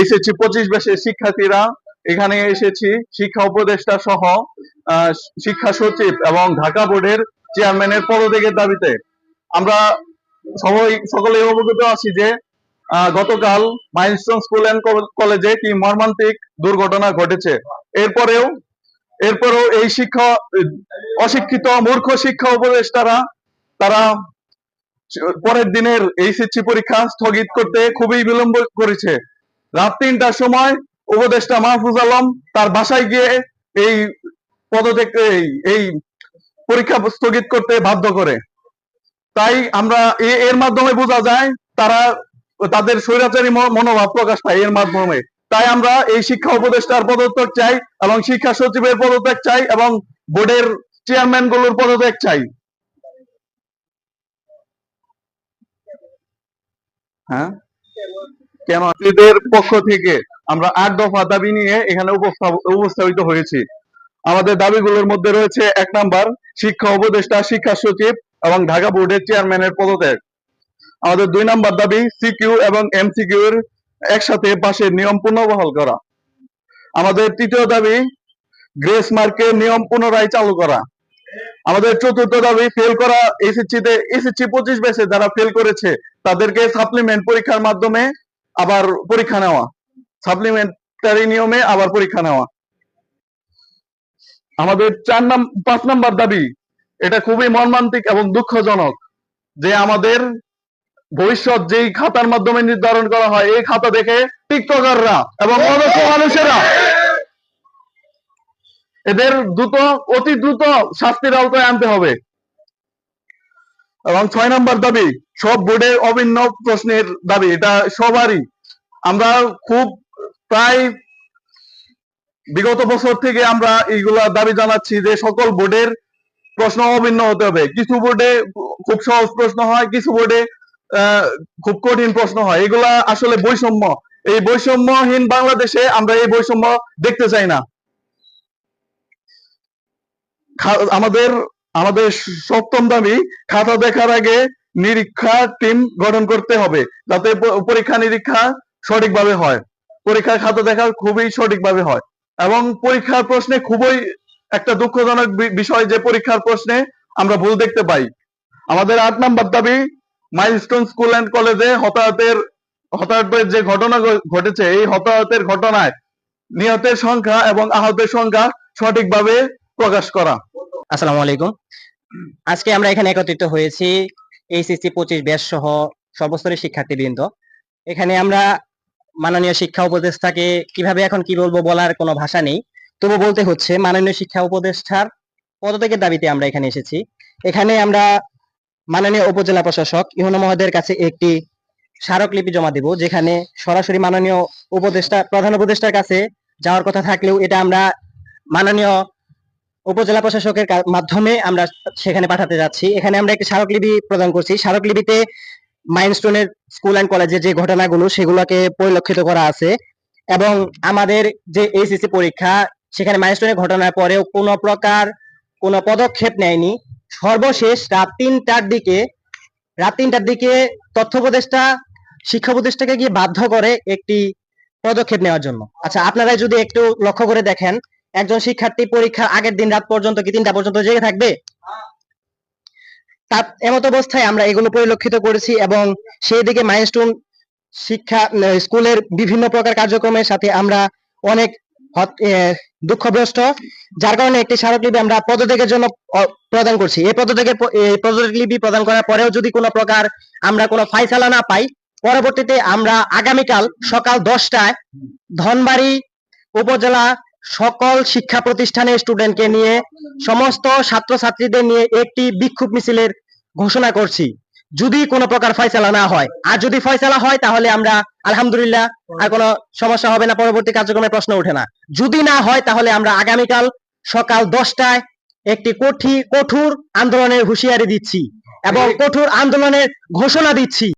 এসেছি পঁচিশ বছরের শিক্ষার্থীরা। এখানে এসেছি শিক্ষা উপদেষ্টা সহ শিক্ষা সচিব এবং ঢাকা বোর্ডের চেয়ারম্যানের পদত্যাগের দাবিতে। আমরা সবাই সকলে অবগত আছি যে গতকাল মাইলস্টোন স্কুল অ্যান্ড কলেজে কি মর্মান্তিক দুর্ঘটনা ঘটেছে। এরপরেও এরপরেও এই শিক্ষা, অশিক্ষিত মূর্খ শিক্ষা উপদেষ্টারা, তারা পরের দিনের এইচএসসি পরীক্ষা স্থগিত করতে খুবই বিলম্ব করেছে। রাত তিনটার সময় উপদেষ্টা মাহফুজ আলম তার বাসায় গিয়ে এই পদত্যাগ, এই- পরীক্ষা স্থগিত করতে বাধ্য করে। তাই আমরা এর মাধ্যমে বোঝা যায় তারা তাদের স্বৈরাচারী মনোভাব প্রকাশ পায় এর মাধ্যমে। তাই আমরা এই শিক্ষা উপদেষ্টার পদত্যাগ চাই এবং শিক্ষা সচিবের পদত্যাগ চাই এবং বোর্ডের চেয়ারম্যানগুলোর পদত্যাগ চাই। হ্যাঁ? কেন? এদের পক্ষ থেকে আমরা আট দফা দাবি নিয়ে এখানে উপস্থাপ- উপস্থাপিত হয়েছি। আমাদের দাবিগুলোর মধ্যে রয়েছে এক নাম্বার, শিক্ষা উপদেষ্টা, শিক্ষা সচিব এবং ঢাকা বোর্ডের চেয়ারম্যানের পদত্যাগ। আমাদের দুই নাম্বার দাবি, সিকিউ এবং এমসিকিউ এর একসাথে পাশের নিয়ম পুনর্বহাল করা। আমাদের তৃতীয় দাবি, গ্রেস মার্কের নিয়ম পুনরায় চালু করা। আমাদের চতুর্থ দাবি, ফেল করা এসএসসি তে এসএসসি পঁচিশ ব্যাচে যারা ফেল করেছে, তাদেরকে সাপ্লিমেন্ট পরীক্ষার মাধ্যমে আবার পরীক্ষা নেওয়া। সাপ্লিমেন্টারি নিয়মে আবার পরীক্ষা নেওয়া। আমাদের চার নাম, পাঁচ নাম্বার দাবি, এটা খুবই মর্মান্তিক এবং দুঃখজনক যে আমাদের ভবিষ্যৎ যেই খাতার মাধ্যমে নির্ধারণ করা হয়, এই খাতা দেখে টিকটকাররা এবং অদক্ষ মানুষেরা এদের দ্রুত, অতি দ্রুত শাস্তির আওতায় আনতে হবে। এবং ছয় নম্বর দাবি, সব বোর্ডের অভিন্ন প্রশ্নের দাবি, এটা সবারই। আমরা খুব প্রায় বিগত বছর থেকে আমরা এইগুলা দাবি জানাচ্ছি যে সকল বোর্ডের প্রশ্ন অভিন্ন হতে হবে। কিছু বোর্ডে খুব সহজ প্রশ্ন হয়, কিছু বোর্ডে খুব কঠিন প্রশ্ন হয়। এগুলা আসলে বৈষম্য। এই বৈষম্যহীন বাংলাদেশে আমরা এই বৈষম্য দেখতে চাই না। আমাদের আমাদের সপ্তম দাবি, খাতা দেখার আগে নিরীক্ষা টিম গঠন করতে হবে যাতে পরীক্ষা নিরীক্ষা সঠিকভাবে হয়। পরীক্ষার খাতা দেখা খুবই সঠিকভাবে হয় এবং পরীক্ষার প্রশ্নে খুবই একটা দুঃখজনক বিষয় যে পরীক্ষার প্রশ্নে আমরা ভুল দেখতে পাই। আমাদের আট নাম্বার দাবি মাইলস্টোন স্কুল অ্যান্ড কলেজে হতাহতের হতাহতের যে ঘটনা ঘটেছে, এই হতাহতের ঘটনায় নিহতের সংখ্যা এবং আহতের সংখ্যা সঠিকভাবে প্রকাশ করা। আসসালামু আলাইকুম। আজকে আমরা এখানে একত্রিত হয়েছি এইচএসসি পঁচিশ ব্যাচ সহ সর্বস্তরের শিক্ষার্থীবৃন্দ। এখানে আমরা মাননীয় শিক্ষা উপদেষ্টাকে কীভাবে এখন কি বলব বলার কোনো ভাষা নেই। তবু বলতে হচ্ছে মাননীয় শিক্ষা উপদেষ্টার পদত্যাগের দাবিতে আমরা এখানে এসেছি। এখানে আমরা মাননীয় উপজেলা প্রশাসক ইহনা মহোদয়ের কাছে একটি স্মারকলিপি জমা দেব, যেখানে সরাসরি মাননীয় উপদেষ্টা, প্রধান উপদেষ্টার কাছে যাওয়ার কথা থাকলেও এটা আমরা মাননীয় উপজেলা প্রশাসকের মাধ্যমে আমরা সেখানে পাঠাতে যাচ্ছি। এখানে আমরা একটি স্মারকলিপি প্রদান করছি। স্মারকলিপিতে মাইনস্টোনের স্কুল অ্যান্ড কলেজের যে ঘটনাগুলো, সেগুলোকে পরিলক্ষিত করা আছে এবং আমাদের যে এইচএসসি পরীক্ষা, সেখানে মাইনস্টোনের ঘটনার পরেও কোনো প্রকার কোনো পদক্ষেপ নেয়নি। সর্বশেষ রাত তিনটার দিকে, রাত তিনটার দিকে তথ্য উপদেষ্টা, শিক্ষা উপদেষ্টাকে গিয়ে বাধ্য করে একটি পদক্ষেপ নেওয়ার জন্য। আচ্ছা আপনারা যদি একটু লক্ষ্য করে দেখেন একজন শিক্ষার্থী পরীক্ষার আগের দিন রাত পর্যন্ত কি তিনটা পর্যন্ত জেগে থাকবে? তার এমত অবস্থায় আমরা এগুলো পরিলক্ষিত করেছি এবং সেই দিকে মাইলস্টোন শিক্ষা স্কুলের বিভিন্ন প্রকার কার্যক্রমের সাথে আমরা অনেক দুঃখগ্রস্ত। যার কারণে একটি স্মারকলিপি আমরা পদত্যাগের জন্য প্রদান করছি। এই পদত্যাগের এই পদত্যাগলিপি প্রদান করার পরেও যদি কোনো প্রকার আমরা কোনো ফাইসালা না পাই, পরবর্তীতে আমরা আগামীকাল সকাল দশটায় ধনবাড়ি উপজেলা সকল শিক্ষা প্রতিষ্ঠানের স্টুডেন্টকে নিয়ে সমস্ত ছাত্রছাত্রীদের নিয়ে একটি বিক্ষোভ মিছিলের ঘোষণা করছি। যদি কোনো প্রকার ফয়সালা না হয়। আর যদি ফয়সালা হয়, তাহলে আমরা আলহামদুলিল্লাহ আর কোনো সমস্যা হবে না, পরবর্তী কার্যক্রমে প্রশ্ন ওঠে না। যদি না হয়, তাহলে আমরা আগামীকাল সকাল দশটায় একটি কঠি কঠোর আন্দোলনের হুঁশিয়ারি দিচ্ছি এবং কঠোর আন্দোলনের ঘোষণা দিচ্ছি।